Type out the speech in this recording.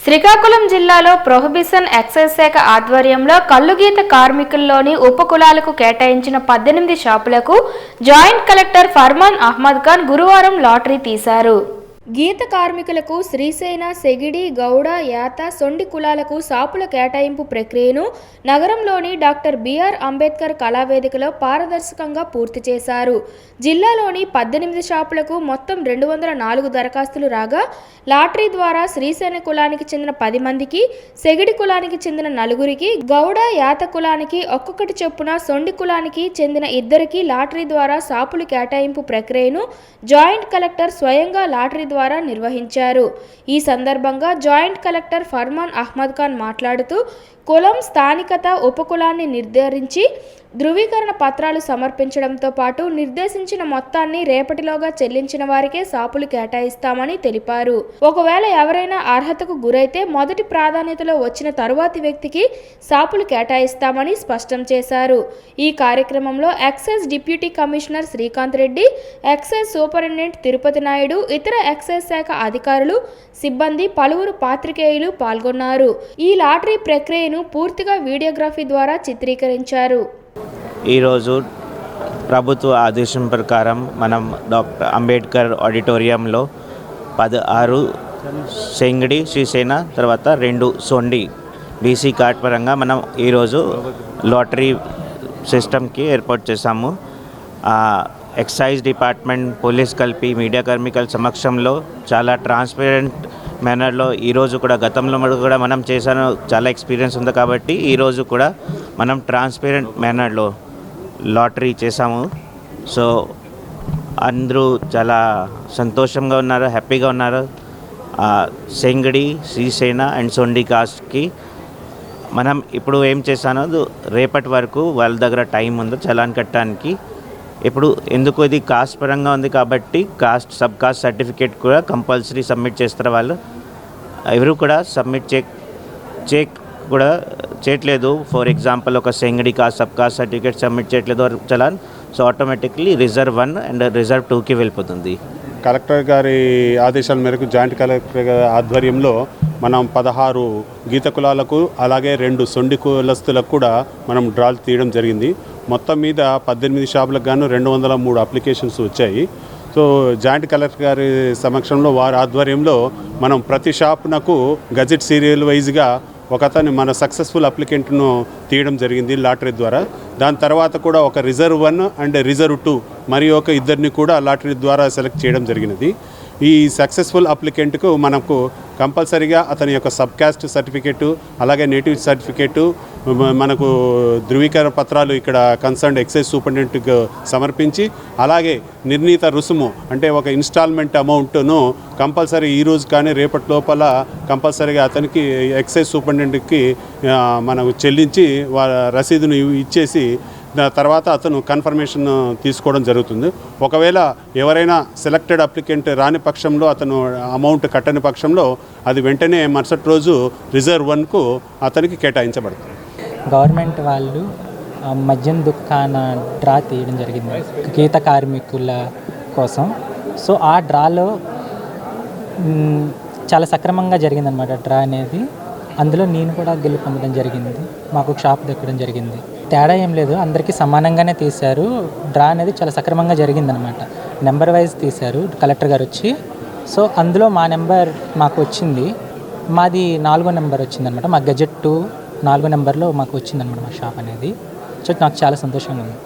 శ్రీకాకుళం జిల్లాలో prohibition excise శాఖ ఆధ్వర్యంలో కల్లుగీత కార్మికుల్లోని ఉపకులాలకు కేటాయించిన పద్దెనిమిది షాపులకు జాయింట్ కలెక్టర్ ఫర్మాన్ అహ్మద్ ఖాన్ గురువారం లాటరీ తీశారు. గీత కార్మికులకు శ్రీసేన సెగిడి గౌడ యాత సొండి కులాలకు సాపుల కేటాయింపు ప్రక్రియను నగరంలోని డాక్టర్ బిఆర్ అంబేద్కర్ కళావేదికలో పారదర్శకంగా పూర్తి చేశారు. జిల్లాలోని పద్దెనిమిది షాపులకు మొత్తం రెండు వందల నాలుగు దరఖాస్తులు రాగా లాటరీ ద్వారా శ్రీసేన కులానికి చెందిన పది మందికి సెగిడి కులానికి చెందిన నలుగురికి గౌడ యాత కులానికి ఒక్కొక్కటి చొప్పున సొండి కులానికి చెందిన ఇద్దరికి లాటరీ ద్వారా సాపులు కేటాయింపు ప్రక్రియను జాయింట్ కలెక్టర్ స్వయంగా లాటరీ ద్వారా నిర్వహించారు. ఈ సందర్భంగా జాయింట్ కలెక్టర్ ఫర్మాన్ అహ్మద్ ఖాన్ మాట్లాడుతూ కులం స్థానికత ఉపకులాన్ని నిర్ధారించి ధృవీకరణ పత్రాలు సమర్పించడంతో పాటు నిర్దేశించిన మొత్తాన్ని రేపటిలోగా చెల్లించిన వారికే సాపులు కేటాయిస్తామని తెలిపారు. ఒకవేళ ఎవరైనా అర్హతకు గురైతే మొదటి ప్రాధాన్యతలో వచ్చిన తరువాతి వ్యక్తికి సాపులు కేటాయిస్తామని స్పష్టం చేశారు. ఈ కార్యక్రమంలో excise deputy commissioner Srikanth Reddy excise superintendent Tirupati Naidu ఇతర ఎక్సైజ్ శాఖ అధికారులు సిబ్బంది పలువురు పాత్రికేయులు పాల్గొన్నారు. ఈ లాటరీ ప్రక్రియను పూర్తిగా వీడియోగ్రఫీ ద్వారా చిత్రీకరించారు. ఈరోజు ప్రభుత్వ ఆదేశం ప్రకారం మనం డాక్టర్ అంబేద్కర్ ఆడిటోరియంలో పదహారు సెంగడి శ్రీసేన తర్వాత రెండు సొండి బీసీ కార్డ్ పరంగా మనం ఈరోజు లాటరీ సిస్టమ్కి ఏర్పాటు చేశాము. ఎక్సైజ్ డిపార్ట్మెంట్ పోలీస్ కలిపి మీడియా కార్మికుల సమక్షంలో చాలా ట్రాన్స్పరెంట్ మేనర్లో ఈరోజు కూడా గతంలో కూడా మనం చేశాను. చాలా ఎక్స్పీరియన్స్ ఉంది కాబట్టి ఈరోజు కూడా మనం ట్రాన్స్పరెంట్ మేనర్లో లాటరీ చేసాము సో అందరూ చాలా సంతోషంగా ఉన్నారు హ్యాపీగా ఉన్నారు. సెంగడి శ్రీసేన అండ్ సొండి కాస్ట్కి మనం ఇప్పుడు ఏం చేశానో రేపటి వరకు వాళ్ళ దగ్గర టైం ఉందో చలాన్ కట్టడానికి. ఇప్పుడు ఎందుకు ఇది కాస్ట్ పరంగా ఉంది కాబట్టి కాస్ట్ సబ్ కాస్ట్ సర్టిఫికేట్ కూడా కంపల్సరీ సబ్మిట్ చేస్తారు వాళ్ళు. ఎవరు కూడా సబ్మిట్ చే చెక్ కూడా చేయట్లేదు. ఫర్ ఎగ్జాంపుల్ ఒక సెంగడి caste sub caste certificate submit చేయట్లేదు challan so automatically reserve one and reserve టూకి వెళ్ళిపోతుంది. కలెక్టర్ గారి ఆదేశాల మేరకు జాయింట్ కలెక్టర్ గారి ఆధ్వర్యంలో మనం పదహారు గీత కులాలకు అలాగే రెండు సొండి కులస్తులకు కూడా మనం డ్రాల్ తీయడం జరిగింది. మొత్తం మీద పద్దెనిమిది షాపులకు గాను రెండు వందల మూడు అప్లికేషన్స్ వచ్చాయి. సో జాయింట్ కలెక్టర్ గారి సమక్షంలో వారి ఆధ్వర్యంలో మనం ప్రతి షాపునకు గజెట్ సీరియల్ వైజ్గా ఒక అతను మన సక్సెస్ఫుల్ అప్లికెంట్ను తీయడం జరిగింది లాటరీ ద్వారా. దాని తర్వాత కూడా ఒక reserve one and reserve two మరి ఒక ఇద్దరిని కూడా లాటరీ ద్వారా సెలెక్ట్ చేయడం జరిగినది. ఈ సక్సెస్ఫుల్ అప్లికెంట్కు మనకు కంపల్సరీగా అతని యొక్క సబ్ క్యాస్ట్ సర్టిఫికేటు అలాగే నేటివ్ సర్టిఫికేటు మనకు ధృవీకరణ పత్రాలు ఇక్కడ కన్సర్న్ ఎక్సైజ్ సూపరింటెండెంట్కి సమర్పించి అలాగే నిర్ణీత రుసుము అంటే ఒక ఇన్స్టాల్మెంట్ అమౌంట్ను కంపల్సరీ ఈ రోజు కానీ రేపటి లోపల కంపల్సరీగా అతనికి ఎక్సైజ్ సూపరింటెండెంట్కి మనకు చెల్లించి వా రసీదును ఇచ్చేసి తర్వాత అతను కన్ఫర్మేషన్ తీసుకోవడం జరుగుతుంది. ఒకవేళ ఎవరైనా సెలెక్టెడ్ అప్లికెంట్ రాని పక్షంలో అతను అమౌంట్ కట్టని పక్షంలో అది వెంటనే మరుసటి రోజు రిజర్వ్ వన్కు అతనికి కేటాయించబడుతుంది గవర్నమెంట్ వాళ్ళు మద్యం దుకాణ డ్రా తీయడం జరిగింది గీత కార్మికుల కోసం. సో ఆ డ్రాలో చాలా సక్రమంగా జరిగిందనమాట డ్రా అనేది. అందులో నేను కూడా గెలుపొందడం జరిగింది మాకు షాప్ దక్కడం జరిగింది. తేడా ఏం లేదు. అందరికీ సమానంగానే తీశారు. డ్రా అనేది చాలా సక్రమంగా జరిగిందనమాట. నెంబర్ వైజ్ తీశారు. కలెక్టర్ గారు వచ్చి. సో అందులో మా నెంబర్ మాకు వచ్చింది. మాది నాలుగో నెంబర్ వచ్చిందనమాట. మా గజెట్ టూ నాలుగో నెంబర్లో మాకు వచ్చిందనమాట మా షాప్ అనేది. సో నాకు చాలా సంతోషంగా ఉంది.